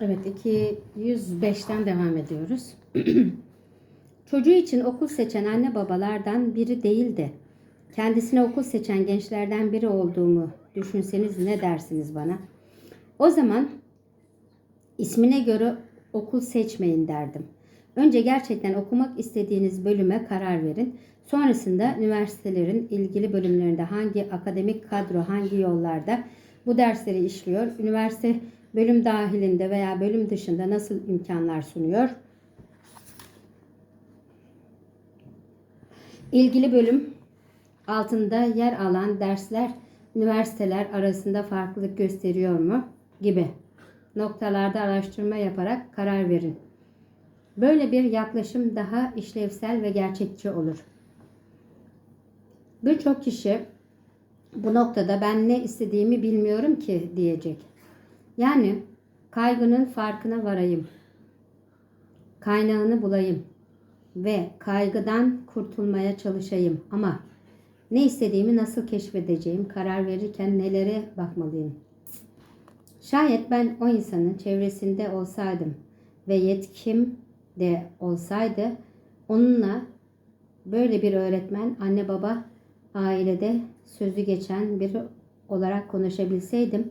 Evet 205'ten devam ediyoruz. Çocuğu için okul seçen anne babalardan biri değildi. Kendisine okul seçen gençlerden biri olduğumu düşünseniz ne dersiniz bana? O zaman ismine göre okul seçmeyin derdim. Önce gerçekten okumak istediğiniz bölüme karar verin. Sonrasında üniversitelerin ilgili bölümlerinde hangi akademik kadro hangi yollarda bu dersleri işliyor, üniversite bölüm dahilinde veya bölüm dışında nasıl imkanlar sunuyor? İlgili bölüm altında yer alan dersler üniversiteler arasında farklılık gösteriyor mu gibi noktalarda araştırma yaparak karar verin. Böyle bir yaklaşım daha işlevsel ve gerçekçi olur. Birçok kişi bu noktada ben ne istediğimi bilmiyorum ki diyecek. Yani kaygının farkına varayım. Kaynağını bulayım ve kaygıdan kurtulmaya çalışayım ama ne istediğimi nasıl keşfedeceğim, karar verirken nelere bakmalıyım. Şayet ben o insanın çevresinde olsaydım ve yetkim de olsaydı onunla böyle bir öğretmen, anne baba, ailede sözü geçen biri olarak konuşabilseydim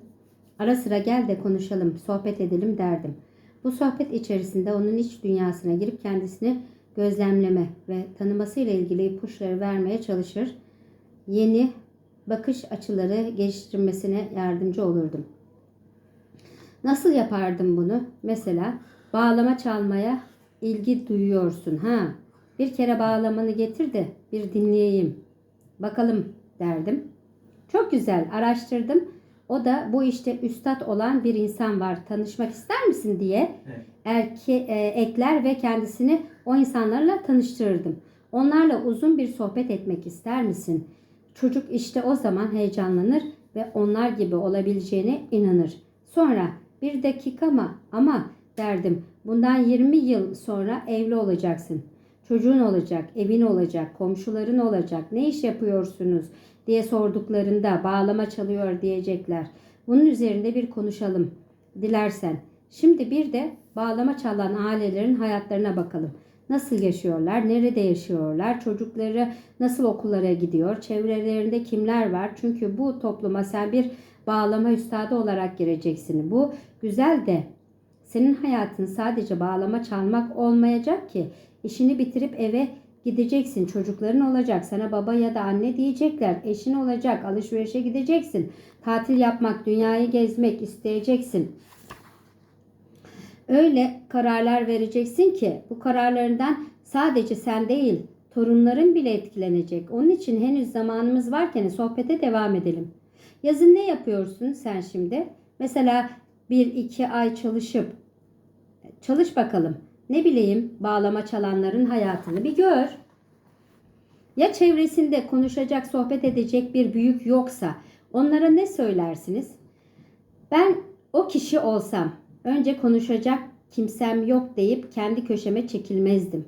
ara sıra gel de konuşalım, sohbet edelim derdim. Bu sohbet içerisinde onun iç dünyasına girip kendisini gözlemleme ve tanımasıyla ilgili ipuçları vermeye çalışır. Yeni bakış açıları geliştirmesine yardımcı olurdum. Nasıl yapardım bunu? Mesela bağlama çalmaya ilgi duyuyorsun ha. Bir kere bağlamanı getir de bir dinleyeyim. Bakalım derdim. Çok güzel araştırdım. O da bu işte üstad olan bir insan var. Tanışmak ister misin diye Evet. erke, e, ekler ve kendisini o insanlarla tanıştırırdım. Onlarla uzun bir sohbet etmek ister misin? Çocuk işte o zaman heyecanlanır ve onlar gibi olabileceğine inanır. Sonra bir dakika mı ama derdim bundan 20 yıl sonra evli olacaksın. Çocuğun olacak, evin olacak, komşuların olacak. Ne iş yapıyorsunuz diye sorduklarında bağlama çalıyor diyecekler. Bunun üzerinde bir konuşalım dilersen. Şimdi bir de bağlama çalan ailelerin hayatlarına bakalım. Nasıl yaşıyorlar? Nerede yaşıyorlar? Çocukları nasıl okullara gidiyor? Çevrelerinde kimler var? Çünkü bu topluma sen bir bağlama üstadı olarak gireceksin. Bu güzel de senin hayatın sadece bağlama çalmak olmayacak ki. İşini bitirip eve gideceksin. Çocukların olacak. Sana baba ya da anne diyecekler. Eşin olacak. Alışverişe gideceksin. Tatil yapmak, dünyayı gezmek isteyeceksin. Öyle kararlar vereceksin ki bu kararlarından sadece sen değil, torunların bile etkilenecek. Onun için henüz zamanımız varken sohbete devam edelim. Yazın ne yapıyorsun sen şimdi? Mesela bir iki ay çalışıp çalış bakalım. Ne bileyim bağlama çalanların hayatını bir gör. Ya çevresinde konuşacak, sohbet edecek bir büyük yoksa onlara ne söylersiniz? Ben o kişi olsam önce konuşacak kimsem yok deyip kendi köşeme çekilmezdim.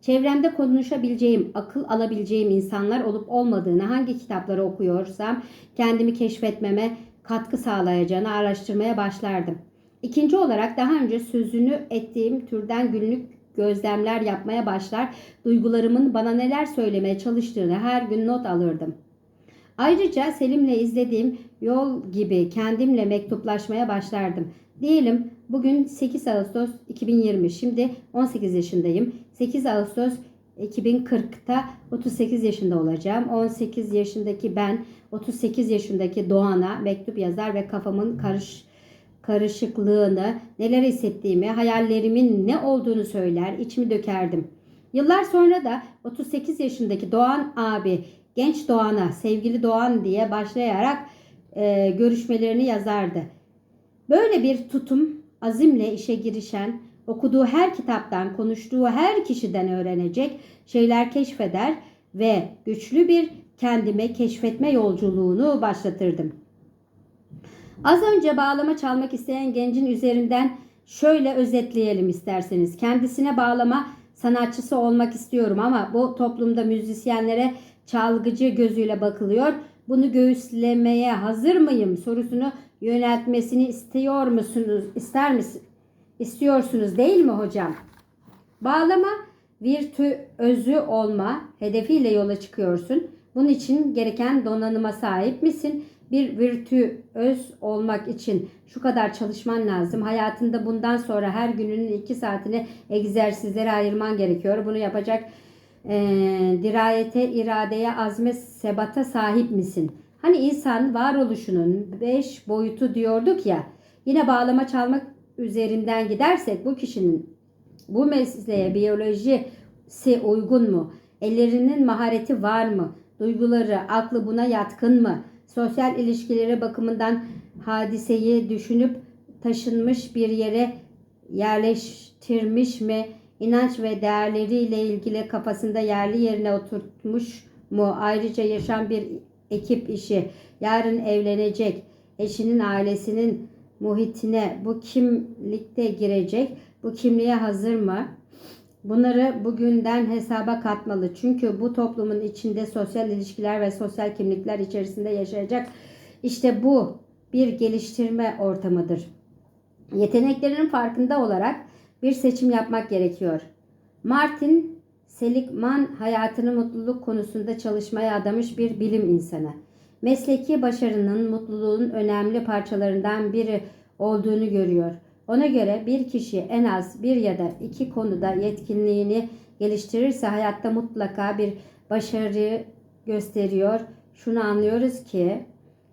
Çevremde konuşabileceğim, akıl alabileceğim insanlar olup olmadığını hangi kitapları okuyorsam kendimi keşfetmeme katkı sağlayacağını araştırmaya başlardım. İkinci olarak daha önce sözünü ettiğim türden günlük gözlemler yapmaya başlar, duygularımın bana neler söylemeye çalıştığını her gün not alırdım. Ayrıca Selim'le izlediğim yol gibi kendimle mektuplaşmaya başlardım. Diyelim bugün 8 Ağustos 2020. Şimdi 18 yaşındayım. 8 Ağustos 2040'ta 38 yaşında olacağım. 18 yaşındaki ben 38 yaşındaki Doğan'a mektup yazar ve kafamın karış karışıklığını, neler hissettiğimi, hayallerimin ne olduğunu söyler, içimi dökerdim. Yıllar sonra da 38 yaşındaki Doğan abi, genç Doğan'a, sevgili Doğan diye başlayarak e, görüşmelerini yazardı. Böyle bir tutum, azimle işe girişen, okuduğu her kitaptan, konuştuğu her kişiden öğrenecek şeyler keşfeder ve güçlü bir kendime keşfetme yolculuğunu başlatırdım. Az önce bağlama çalmak isteyen gencin üzerinden şöyle özetleyelim isterseniz. Kendisine bağlama sanatçısı olmak istiyorum ama bu toplumda müzisyenlere çalgıcı gözüyle bakılıyor. Bunu göğüslemeye hazır mıyım sorusunu yöneltmesini istiyor musunuz? İster misin? istiyorsunuz değil mi hocam? Bağlama virtüözü olma hedefiyle yola çıkıyorsun. Bunun için gereken donanıma sahip misin? Bir virtüöz olmak için şu kadar çalışman lazım. Hayatında bundan sonra her gününün iki saatini egzersizlere ayırman gerekiyor. Bunu yapacak e, dirayete, iradeye, azme, sebata sahip misin? Hani insan varoluşunun beş boyutu diyorduk ya. Yine bağlama çalmak üzerinden gidersek bu kişinin bu mesleğe biyolojisi uygun mu? Ellerinin mahareti var mı? Duyguları, aklı buna yatkın mı? Sosyal ilişkileri bakımından hadiseyi düşünüp taşınmış bir yere yerleştirmiş mi? İnanç ve değerleriyle ilgili kafasında yerli yerine oturtmuş mu? Ayrıca yaşam bir ekip işi. Yarın evlenecek. Eşinin ailesinin muhitine bu kimlikte girecek. Bu kimliğe hazır mı? Bunları bugünden hesaba katmalı. Çünkü bu toplumun içinde sosyal ilişkiler ve sosyal kimlikler içerisinde yaşayacak. İşte bu bir geliştirme ortamıdır. Yeteneklerinin farkında olarak bir seçim yapmak gerekiyor. Martin Seligman hayatını mutluluk konusunda çalışmaya adamış bir bilim insanı. Mesleki başarının mutluluğun önemli parçalarından biri olduğunu görüyor. Ona göre bir kişi en az bir ya da iki konuda yetkinliğini geliştirirse hayatta mutlaka bir başarı gösteriyor. Şunu anlıyoruz ki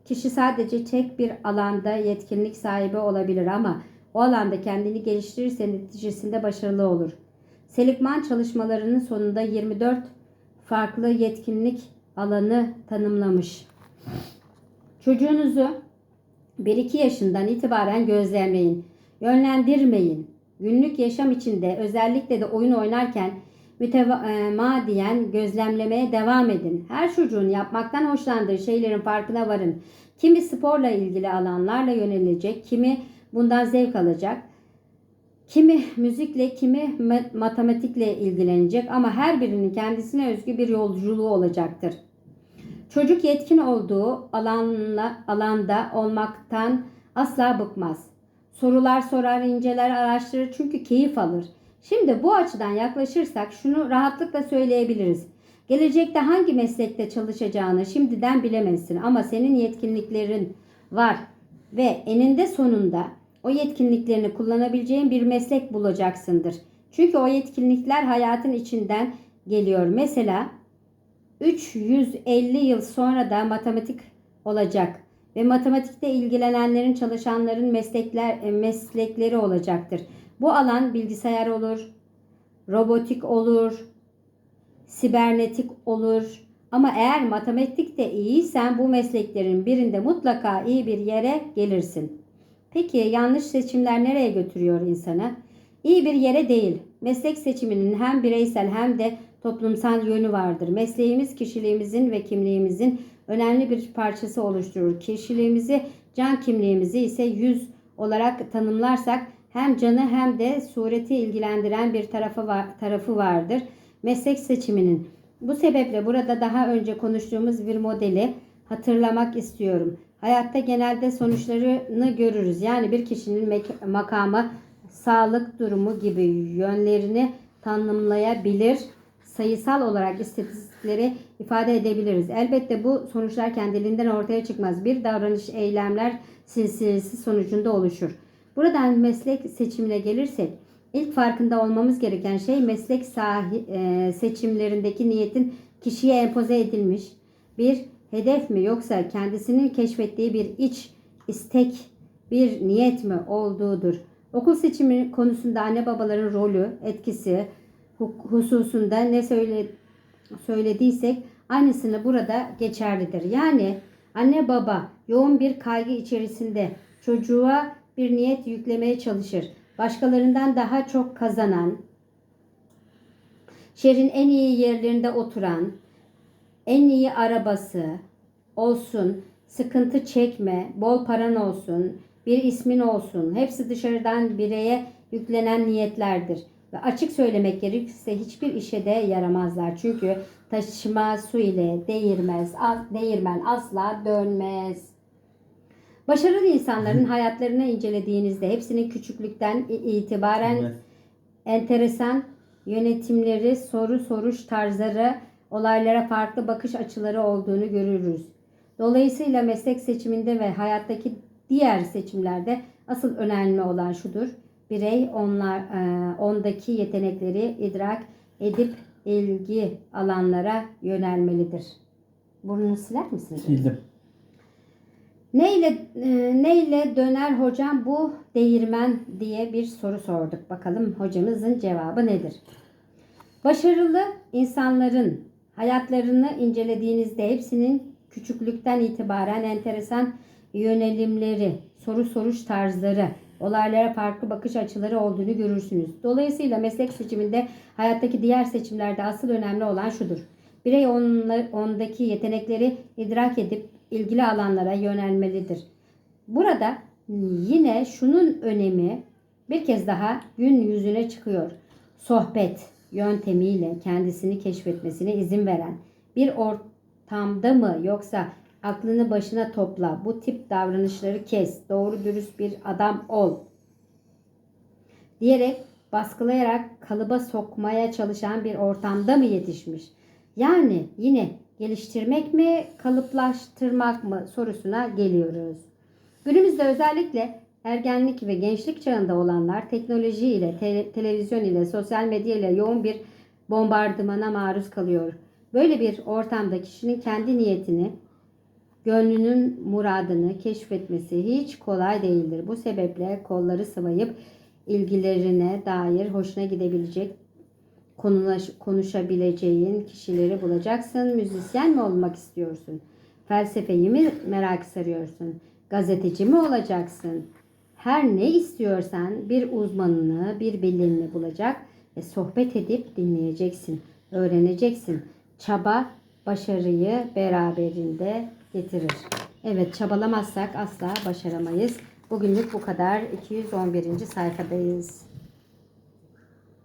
kişi sadece tek bir alanda yetkinlik sahibi olabilir ama o alanda kendini geliştirirse neticesinde başarılı olur. Seligman çalışmalarının sonunda 24 farklı yetkinlik alanı tanımlamış. Çocuğunuzu 1-2 yaşından itibaren gözlemleyin. Yönlendirmeyin. Günlük yaşam içinde özellikle de oyun oynarken mütemadiyen gözlemlemeye devam edin. Her çocuğun yapmaktan hoşlandığı şeylerin farkına varın. Kimi sporla ilgili alanlarla yönelecek, kimi bundan zevk alacak. Kimi müzikle, kimi matematikle ilgilenecek ama her birinin kendisine özgü bir yolculuğu olacaktır. Çocuk yetkin olduğu alanla, alanda olmaktan asla bıkmaz. Sorular sorar, inceler, araştırır çünkü keyif alır. Şimdi bu açıdan yaklaşırsak şunu rahatlıkla söyleyebiliriz. Gelecekte hangi meslekte çalışacağını şimdiden bilemezsin ama senin yetkinliklerin var ve eninde sonunda o yetkinliklerini kullanabileceğin bir meslek bulacaksındır. Çünkü o yetkinlikler hayatın içinden geliyor. Mesela 350 yıl sonra da matematik olacak ve matematikte ilgilenenlerin, çalışanların meslekler e, meslekleri olacaktır. Bu alan bilgisayar olur, robotik olur, sibernetik olur. Ama eğer matematikte iyiysen bu mesleklerin birinde mutlaka iyi bir yere gelirsin. Peki yanlış seçimler nereye götürüyor insanı? İyi bir yere değil. Meslek seçiminin hem bireysel hem de toplumsal yönü vardır. Mesleğimiz kişiliğimizin ve kimliğimizin önemli bir parçası oluşturur. Kişiliğimizi, can kimliğimizi ise yüz olarak tanımlarsak hem canı hem de sureti ilgilendiren bir tarafı var, tarafı vardır. Meslek seçiminin. Bu sebeple burada daha önce konuştuğumuz bir modeli hatırlamak istiyorum. Hayatta genelde sonuçlarını görürüz. Yani bir kişinin makamı, sağlık durumu gibi yönlerini tanımlayabilir sayısal olarak istatistikleri ifade edebiliriz. Elbette bu sonuçlar kendiliğinden ortaya çıkmaz. Bir davranış eylemler silsilesi sonucunda oluşur. Buradan meslek seçimine gelirsek ilk farkında olmamız gereken şey meslek sahi, e, seçimlerindeki niyetin kişiye empoze edilmiş bir hedef mi yoksa kendisinin keşfettiği bir iç istek, bir niyet mi olduğudur. Okul seçimi konusunda anne babaların rolü, etkisi, hususunda ne söyle, söylediysek aynısını burada geçerlidir. Yani anne baba yoğun bir kaygı içerisinde çocuğa bir niyet yüklemeye çalışır. Başkalarından daha çok kazanan, şehrin en iyi yerlerinde oturan, en iyi arabası olsun, sıkıntı çekme, bol paran olsun, bir ismin olsun. Hepsi dışarıdan bireye yüklenen niyetlerdir. Ve açık söylemek gerekirse hiçbir işe de yaramazlar. Çünkü taşıma su ile değirmez, değirmen asla dönmez. Başarılı insanların hayatlarını incelediğinizde hepsinin küçüklükten itibaren Evet. enteresan yönetimleri, soru soruş tarzları, olaylara farklı bakış açıları olduğunu görürüz. Dolayısıyla meslek seçiminde ve hayattaki diğer seçimlerde asıl önemli olan şudur. Birey onlar e, ondaki yetenekleri idrak edip ilgi alanlara yönelmelidir. Burnunu siler misiniz? Sildim. Neyle e, neyle döner hocam bu değirmen diye bir soru sorduk. Bakalım hocamızın cevabı nedir? Başarılı insanların hayatlarını incelediğinizde hepsinin küçüklükten itibaren enteresan yönelimleri, soru soruş tarzları, olaylara farklı bakış açıları olduğunu görürsünüz. Dolayısıyla meslek seçiminde hayattaki diğer seçimlerde asıl önemli olan şudur. Birey onla- ondaki yetenekleri idrak edip ilgili alanlara yönelmelidir. Burada yine şunun önemi bir kez daha gün yüzüne çıkıyor. Sohbet yöntemiyle kendisini keşfetmesine izin veren bir ortamda mı yoksa aklını başına topla, bu tip davranışları kes, doğru dürüst bir adam ol diyerek baskılayarak kalıba sokmaya çalışan bir ortamda mı yetişmiş? Yani yine geliştirmek mi, kalıplaştırmak mı sorusuna geliyoruz. Günümüzde özellikle ergenlik ve gençlik çağında olanlar teknoloji ile, te- televizyon ile, sosyal medya ile yoğun bir bombardımana maruz kalıyor. Böyle bir ortamda kişinin kendi niyetini, gönlünün muradını keşfetmesi hiç kolay değildir. Bu sebeple kolları sıvayıp ilgilerine dair hoşuna gidebilecek konuşabileceğin kişileri bulacaksın. Müzisyen mi olmak istiyorsun? Felsefeyi mi merak sarıyorsun? Gazeteci mi olacaksın? Her ne istiyorsan bir uzmanını, bir bilinini bulacak ve sohbet edip dinleyeceksin. Öğreneceksin. Çaba başarıyı beraberinde getirir. Evet çabalamazsak asla başaramayız. Bugünlük bu kadar. 211. sayfadayız.